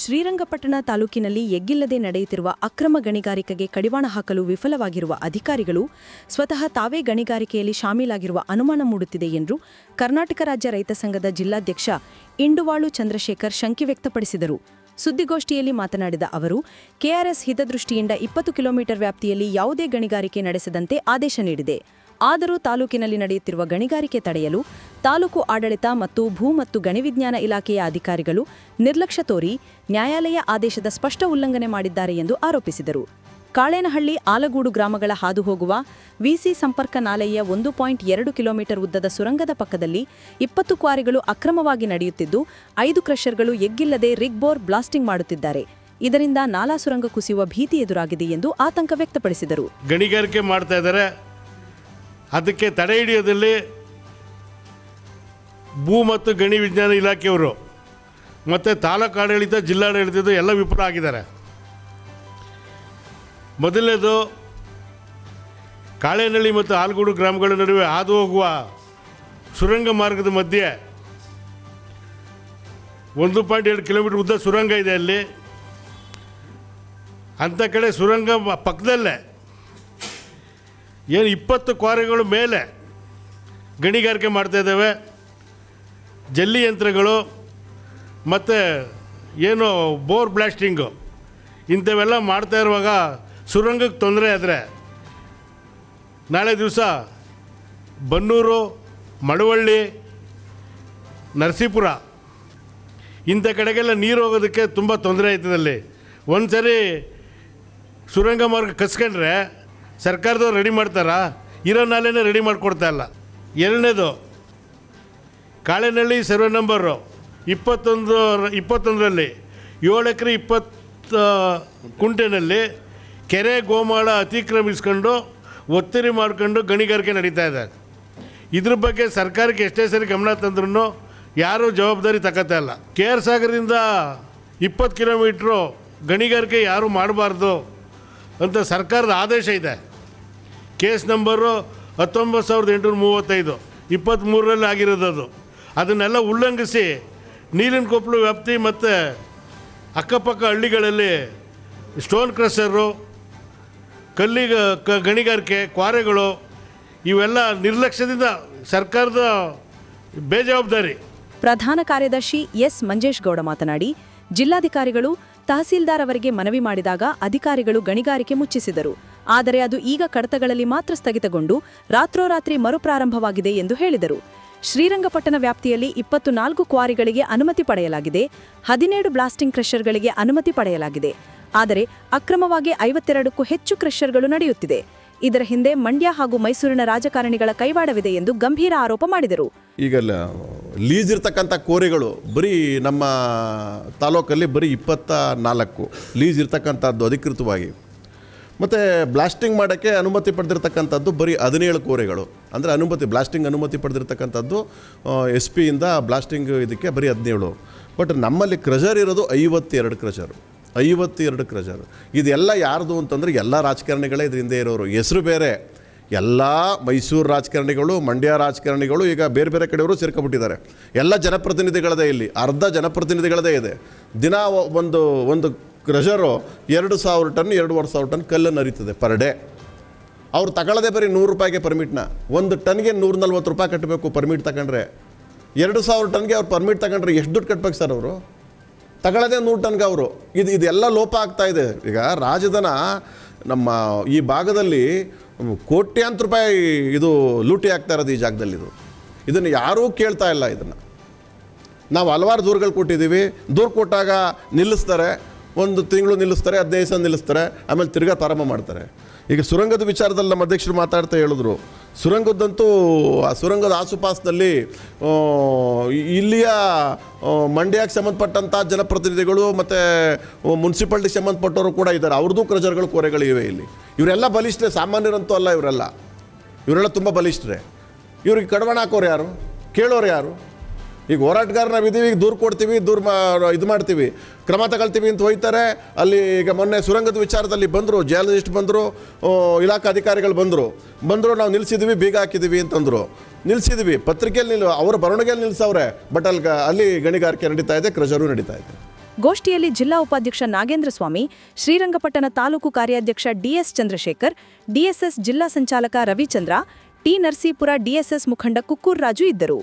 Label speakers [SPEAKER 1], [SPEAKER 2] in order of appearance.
[SPEAKER 1] ಶ್ರೀರಂಗಪಟ್ಟಣ ತಾಲೂಕಿನಲ್ಲಿ ಎಗ್ಗಿಲ್ಲದೆ ನಡೆಯುತ್ತಿರುವ ಅಕ್ರಮ ಗಣಿಗಾರಿಕೆಗೆ ಕಡಿವಾಣ ಹಾಕಲು ವಿಫಲವಾಗಿರುವ ಅಧಿಕಾರಿಗಳು ಸ್ವತಃ ತಾವೇ ಗಣಿಗಾರಿಕೆಯಲ್ಲಿ ಶಾಮೀಲಾಗಿರುವ ಅನುಮಾನ ಮೂಡುತ್ತಿದೆ ಎಂದು ಕರ್ನಾಟಕ ರಾಜ್ಯ ರೈತ ಸಂಘದ ಜಿಲ್ಲಾಧ್ಯಕ್ಷ ಇಂಡುವಾಳು ಚಂದ್ರಶೇಖರ್ ಶಂಕೆ ವ್ಯಕ್ತಪಡಿಸಿದರು. ಸುದ್ದಿಗೋಷ್ಠಿಯಲ್ಲಿ ಮಾತನಾಡಿದ ಅವರು, ಕೆಆರ್ಎಸ್ ಹಿತದೃಷ್ಟಿಯಿಂದ ಇಪ್ಪತ್ತು ಕಿಲೋಮೀಟರ್ ವ್ಯಾಪ್ತಿಯಲ್ಲಿ ಯಾವುದೇ ಗಣಿಗಾರಿಕೆ ನಡೆಸದಂತೆ ಆದೇಶ ನೀಡಿದೆ. ಆದರೂ ತಾಲೂಕಿನಲ್ಲಿ ನಡೆಯುತ್ತಿರುವ ಗಣಿಗಾರಿಕೆ ತಡೆಯಲು ತಾಲೂಕು ಆಡಳಿತ ಮತ್ತು ಭೂ ಮತ್ತು ಗಣಿವಿಜ್ಞಾನ ಇಲಾಖೆಯ ಅಧಿಕಾರಿಗಳು ನಿರ್ಲಕ್ಷ್ಯ ತೋರಿ ನ್ಯಾಯಾಲಯ ಆದೇಶದ ಸ್ಪಷ್ಟ ಉಲ್ಲಂಘನೆ ಮಾಡಿದ್ದಾರೆ ಎಂದು ಆರೋಪಿಸಿದರು. ಕಾಳೇನಹಳ್ಳಿ ಆಲಗೂಡು ಗ್ರಾಮಗಳ ಹಾದು ಹೋಗುವ ವಿಸಿ ಸಂಪರ್ಕ ನಾಲೆಯ ಒಂದು ಪಾಯಿಂಟ್ ಎರಡು ಕಿಲೋಮೀಟರ್ ಉದ್ದದ ಸುರಂಗದ ಪಕ್ಕದಲ್ಲಿ ಇಪ್ಪತ್ತು ಕ್ವಾರಿಗಳು ಅಕ್ರಮವಾಗಿ ನಡೆಯುತ್ತಿದ್ದು, ಐದು ಕ್ರಷರ್ಗಳು ಎಗ್ಗಿಲ್ಲದೆ ರಿಗ್ ಬೋರ್ ಬ್ಲಾಸ್ಟಿಂಗ್ ಮಾಡುತ್ತಿದ್ದಾರೆ. ಇದರಿಂದ ನಾಲಾ ಸುರಂಗ ಕುಸಿಯುವ ಭೀತಿ ಎದುರಾಗಿದೆ ಎಂದು ಆತಂಕ ವ್ಯಕ್ತಪಡಿಸಿದರು.
[SPEAKER 2] ಗಣಿಗಾರಿಕೆ ಮಾಡ್ತಾ ಇದ್ದಾರೆ. ಅದಕ್ಕೆ ತಡೆ ಹಿಡಿಯೋದಲ್ಲಿ ಭೂ ಮತ್ತು ಗಣಿ ವಿಜ್ಞಾನ ಇಲಾಖೆಯವರು ಮತ್ತು ತಾಲೂಕು ಆಡಳಿತ ಜಿಲ್ಲಾಡಳಿತದ ಎಲ್ಲ ವಿಫಲ ಆಗಿದ್ದಾರೆ. ಮೊದಲನೇದು, ಕಾಳೇನಹಳ್ಳಿ ಮತ್ತು ಆಲ್ಗೂಡು ಗ್ರಾಮಗಳ ನಡುವೆ ಹಾದು ಹೋಗುವ ಸುರಂಗ ಮಾರ್ಗದ ಮಧ್ಯೆ ಒಂದು ಪಾಯಿಂಟ್ ಎರಡು ಕಿಲೋಮೀಟ್ರ್ ಉದ್ದ ಸುರಂಗ ಇದೆ ಅಲ್ಲಿ. ಅಂಥ ಕಡೆ ಸುರಂಗ ಪಕ್ಕದಲ್ಲೇ ಏನು ಇಪ್ಪತ್ತು ಕ್ವಾರೆಗಳು ಮೇಲೆ ಗಣಿಗಾರಿಕೆ ಮಾಡ್ತಾ ಇದ್ದಾವೆ, ಜಲ್ಲಿ ಯಂತ್ರಗಳು ಮತ್ತು ಏನು ಬೋರ್ ಬ್ಲಾಸ್ಟಿಂಗು, ಇಂಥವೆಲ್ಲ ಮಾಡ್ತಾ ಇರುವಾಗ ಸುರಂಗಕ್ಕೆ ತೊಂದರೆ ಆದರೆ ನಾಳೆ ದಿವಸ ಬನ್ನೂರು, ಮಳವಳ್ಳಿ, ನರಸೀಪುರ, ಇಂಥ ಕಡೆಗೆಲ್ಲ ನೀರು ಹೋಗೋದಕ್ಕೆ ತುಂಬ ತೊಂದರೆ ಆಯ್ತದಲ್ಲಿ ಒಂದು ಸರಿ ಸುರಂಗ ಮಾರ್ಗ ಕಸ್ಕೊಂಡ್ರೆ ಸರ್ಕಾರದವ್ರು ರೆಡಿ ಮಾಡ್ತಾರಾ? ಇರೋ ನಾಲೆನೇ ರೆಡಿ ಮಾಡಿಕೊಡ್ತಾ ಇಲ್ಲ. ಎರಡನೇದು, ಕಾಳೆನಹಳ್ಳಿ ಸರ್ವೆ ನಂಬರು ಇಪ್ಪತ್ತೊಂದು, ಇಪ್ಪತ್ತೊಂದರಲ್ಲಿ ಏಳು ಎಕರೆ ಇಪ್ಪತ್ತು ಕುಂಟೆನಲ್ಲಿ ಕೆರೆ ಗೋಮಾಳ ಅತಿಕ್ರಮಿಸ್ಕೊಂಡು ಒತ್ತರಿ ಮಾಡ್ಕೊಂಡು ಗಣಿಗಾರಿಕೆ ನಡೀತಾ ಇದೆ. ಇದ್ರ ಬಗ್ಗೆ ಸರ್ಕಾರಕ್ಕೆ ಎಷ್ಟೇ ಸರಿ ಗಮನ ತಂದ್ರೂ ಯಾರೂ ಜವಾಬ್ದಾರಿ ತಗೋತಾ ಇಲ್ಲ. ಕೆ ಆರ್ ಸಾಗರದಿಂದ ಇಪ್ಪತ್ತು ಕಿಲೋಮೀಟ್ರು ಗಣಿಗಾರಿಕೆ ಯಾರೂ ಮಾಡಬಾರ್ದು ಅಂತ ಸರ್ಕಾರದ ಆದೇಶ ಇದೆ. ಕೇಸ್ ನಂಬರು ಹತ್ತೊಂಬತ್ತು ಸಾವಿರದ ಎಂಟುನೂರ ಮೂವತ್ತೈದು, ಇಪ್ಪತ್ತ್ಮೂರರಲ್ಲಿ ಆಗಿರೋದು ಅದು ಅದನ್ನೆಲ್ಲ ಉಲ್ಲಂಘಿಸಿ ನೀರಿನ ಕೊಪ್ಪಲು ವ್ಯಾಪ್ತಿ ಮತ್ತು ಅಕ್ಕಪಕ್ಕ ಹಳ್ಳಿಗಳಲ್ಲಿ ಸ್ಟೋನ್ ಕ್ರಷರು ಕಲ್ಲಿಗ ಕ, ಗಣಿಗಾರಿಕೆ, ಕ್ವಾರೆಗಳು ಇವೆಲ್ಲ ನಿರ್ಲಕ್ಷ್ಯದಿಂದ ಸರ್ಕಾರದ ಬೇಜವಾಬ್ದಾರಿ.
[SPEAKER 1] ಪ್ರಧಾನ ಕಾರ್ಯದರ್ಶಿ ಎಸ್ ಮಂಜೇಶ್ ಗೌಡ ಮಾತನಾಡಿ, ಜಿಲ್ಲಾಧಿಕಾರಿಗಳು ತಹಸೀಲ್ದಾರ್ ಅವರಿಗೆ ಮನವಿ ಮಾಡಿದಾಗ ಅಧಿಕಾರಿಗಳು ಗಣಿಗಾರಿಕೆ ಮುಚ್ಚಿಸಿದರು. ಆದರೆ ಅದು ಈಗ ಕಡತಗಳಲ್ಲಿ ಮಾತ್ರ ಸ್ಥಗಿತಗೊಂಡು ರಾತ್ರೋರಾತ್ರಿ ಮರುಪ್ರಾರಂಭವಾಗಿದೆ ಎಂದು ಹೇಳಿದರು. ಶ್ರೀರಂಗಪಟ್ಟಣ ವ್ಯಾಪ್ತಿಯಲ್ಲಿ ಇಪ್ಪತ್ತು ನಾಲ್ಕು ಕ್ವಾರಿಗಳಿಗೆ ಅನುಮತಿ ಪಡೆಯಲಾಗಿದೆ. ಹದಿನೇಳು ಬ್ಲಾಸ್ಟಿಂಗ್ ಕ್ರಷರ್ಗಳಿಗೆ ಅನುಮತಿ ಪಡೆಯಲಾಗಿದೆ. ಆದರೆ ಅಕ್ರಮವಾಗಿ ಐವತ್ತೆರಡಕ್ಕೂ ಹೆಚ್ಚು ಕ್ರಷರ್ಗಳು ನಡೆಯುತ್ತಿದೆ. ಇದರ ಹಿಂದೆ ಮಂಡ್ಯ ಹಾಗೂ ಮೈಸೂರಿನ ರಾಜಕಾರಣಿಗಳ ಕೈವಾಡವಿದೆ ಎಂದು ಗಂಭೀರ ಆರೋಪ ಮಾಡಿದರು.
[SPEAKER 3] ಈಗ ಲೀಸ್ ಇರ್ತಕ್ಕಂಥ ಕೋರಿಗಳು ಬರೀ ನಮ್ಮ ತಾಲೂಕಲ್ಲಿ ಬರೀ ಇಪ್ಪತ್ತ ನಾಲ್ಕು ಲೀಸ್ ಇರ್ತಕ್ಕಂಥದ್ದು ಅಧಿಕೃತವಾಗಿ. ಮತ್ತು ಬ್ಲಾಸ್ಟಿಂಗ್ ಮಾಡೋಕ್ಕೆ ಅನುಮತಿ ಪಡೆದಿರ್ತಕ್ಕಂಥದ್ದು ಬರೀ ಹದಿನೇಳು ಕೋರೆಗಳು. ಅಂದರೆ ಅನುಮತಿ ಬ್ಲಾಸ್ಟಿಂಗ್ ಅನುಮತಿ ಪಡೆದಿರ್ತಕ್ಕಂಥದ್ದು ಎಸ್ ಪಿಯಿಂದ ಬ್ಲಾಸ್ಟಿಂಗ್ ಇದಕ್ಕೆ ಬರೀ ಹದಿನೇಳು. ಬಟ್ ನಮ್ಮಲ್ಲಿ ಕ್ರಜರ್ ಇರೋದು ಐವತ್ತೆರಡು ಕ್ರಷರು ಐವತ್ತೆರಡು ಕ್ರಜರು ಇದೆಲ್ಲ ಯಾರ್ದು ಅಂತಂದರೆ ಎಲ್ಲ ರಾಜಕಾರಣಿಗಳೇ ಇದರಿಂದ ಇರೋರು. ಹೆಸರು ಬೇರೆ. ಎಲ್ಲ ಮೈಸೂರು ರಾಜಕಾರಣಿಗಳು, ಮಂಡ್ಯ ರಾಜಕಾರಣಿಗಳು ಈಗ ಬೇರೆ ಬೇರೆ ಕಡೆಯವರು ಸೇರ್ಕೊಬಿಟ್ಟಿದ್ದಾರೆ ಎಲ್ಲ ಜನಪ್ರತಿನಿಧಿಗಳದೇ ಇಲ್ಲಿ. ಅರ್ಧ ಜನಪ್ರತಿನಿಧಿಗಳದೇ ಇದೆ. ದಿನ ಒಂದು ಒಂದು ಕ್ರಷರು ಎರಡು ಸಾವಿರ ಟನ್, ಎರಡೂವರೆ ಸಾವಿರ ಟನ್ ಕಲ್ಲನ್ನು ಅರಿತದೆ ಪರ್ ಡೇ. ಅವ್ರು ತಗೊಳ್ಳೋದೇ ಬರೀ ನೂರು ರೂಪಾಯಿಗೆ ಪರ್ಮಿಟ್ನ. ಒಂದು ಟನ್ಗೆ ನೂರ ನಲ್ವತ್ತು ರೂಪಾಯಿ ಕಟ್ಟಬೇಕು ಪರ್ಮಿಟ್ ತಗೊಂಡ್ರೆ. ಎರಡು ಸಾವಿರ ಟನ್ಗೆ ಅವ್ರು ಪರ್ಮಿಟ್ ತಗೊಂಡ್ರೆ ಎಷ್ಟು ದುಡ್ಡು ಕಟ್ಬೇಕು ಸರ್ ಅವರು? ತಗೊಳ್ಳೋದೇ ನೂರು ಟನ್ಗೆ ಅವರು. ಇದು ಇದೆಲ್ಲ ಲೋಪ ಆಗ್ತಾ ಇದೆ. ಈಗ ರಾಜಧನ ನಮ್ಮ ಈ ಭಾಗದಲ್ಲಿ ಕೋಟ್ಯಾಂತರ ರೂಪಾಯಿ ಇದು ಲೂಟಿ ಆಗ್ತಾ ಇರೋದು ಈ ಜಾಗದಲ್ಲಿ ಇದು. ಇದನ್ನು ಯಾರೂ ಕೇಳ್ತಾ ಇಲ್ಲ ಇದನ್ನು. ನಾವು ಹಲವಾರು ದೂರುಗಳು ಕೊಟ್ಟಿದ್ದೀವಿ. ದೂರು ಕೊಟ್ಟಾಗ ನಿಲ್ಲಿಸ್ತಾರೆ. ಒಂದು ತಿಂಗಳು ನಿಲ್ಲಿಸ್ತಾರೆ, ಹದಿನೈದು ದಿವಸ ನಿಲ್ಲಿಸ್ತಾರೆ, ಆಮೇಲೆ ತಿರ್ಗಾ ಪ್ರಾರಂಭ ಮಾಡ್ತಾರೆ. ಈಗ ಸುರಂಗದ ವಿಚಾರದಲ್ಲಿ ನಮ್ಮ ಅಧ್ಯಕ್ಷರು ಮಾತಾಡ್ತಾ ಹೇಳಿದ್ರು. ಸುರಂಗದ್ದಂತೂ ಆ ಸುರಂಗದ ಆಸುಪಾಸಿನಲ್ಲಿ ಇಲ್ಲಿಯ ಮಂಡ್ಯಕ್ಕೆ ಸಂಬಂಧಪಟ್ಟಂಥ ಜನಪ್ರತಿನಿಧಿಗಳು ಮತ್ತು ಮುನ್ಸಿಪಾಲ್ಟಿಗೆ ಸಂಬಂಧಪಟ್ಟವರು ಕೂಡ ಇದ್ದಾರೆ. ಅವ್ರದ್ದು ಕ್ರಜರ್ಗಳು, ಕೋರೆಗಳಿವೆ ಇಲ್ಲಿ. ಇವರೆಲ್ಲ ಬಲಿಷ್ಠರೇ, ಸಾಮಾನ್ಯರಂತೂ ಅಲ್ಲ ಇವರೆಲ್ಲ. ಇವರೆಲ್ಲ ತುಂಬ ಬಲಿಷ್ಠರೇ. ಇವ್ರಿಗೆ ಕಡವಾಣ ಹಾಕೋರು ಯಾರು? ಕೇಳೋರು ಯಾರು? ಈಗ ಹೋರಾಟಗಾರ ನಾವಿದ್ದೀವಿ ಈಗ ದೂರು ಕೊಡ್ತೀವಿ, ದೂರ ಮಾ ಇದು ಮಾಡ್ತೀವಿ. ಕ್ರಮ ತಗೊಳ್ತೀವಿ ಅಂತ ಹೋಯ್ತಾರೆ. ಅಲ್ಲಿ ಈಗ ಮೊನ್ನೆ ಸುರಂಗದ ವಿಚಾರದಲ್ಲಿ ಬಂದರು ಜರ್ನಲಿಸ್ಟ್ ಬಂದರು ಇಲಾಖಾ ಅಧಿಕಾರಿಗಳು ಬಂದರು. ಬಂದರು, ನಾವು ನಿಲ್ಲಿಸಿದ್ವಿ ಬೀಗ ಹಾಕಿದ್ದೀವಿ ಅಂತಂದರು. ನಿಲ್ಲಿಸಿದ್ವಿ ಪತ್ರಿಕೆಯಲ್ಲಿ ನಿಲ್ ಅವರ ಬರವಣಿಗೆಯಲ್ಲಿ ನಿಲ್ಲಿಸವ್ರೆ ಬಟ್ ಅಲ್ಲಿ ಅಲ್ಲಿ ಗಣಿಗಾರಿಕೆ ನಡೀತಾ ಇದೆ, ಕ್ರಜರು ನಡೀತಾ ಇದೆ.
[SPEAKER 1] ಗೋಷ್ಠಿಯಲ್ಲಿ ಜಿಲ್ಲಾ ಉಪಾಧ್ಯಕ್ಷ ನಾಗೇಂದ್ರ ಸ್ವಾಮಿ, ಶ್ರೀರಂಗಪಟ್ಟಣ ತಾಲೂಕು ಕಾರ್ಯಾಧ್ಯಕ್ಷ ಡಿಎಸ್ ಚಂದ್ರಶೇಖರ್, ಡಿಎಸ್ಎಸ್ ಜಿಲ್ಲಾ ಸಂಚಾಲಕ ರವಿಚಂದ್ರ, ಟಿ ನರಸೀಪುರ ಡಿಎಸ್ಎಸ್ ಮುಖಂಡ ಕುಕ್ಕೂರ್ ರಾಜು ಇದ್ದರು.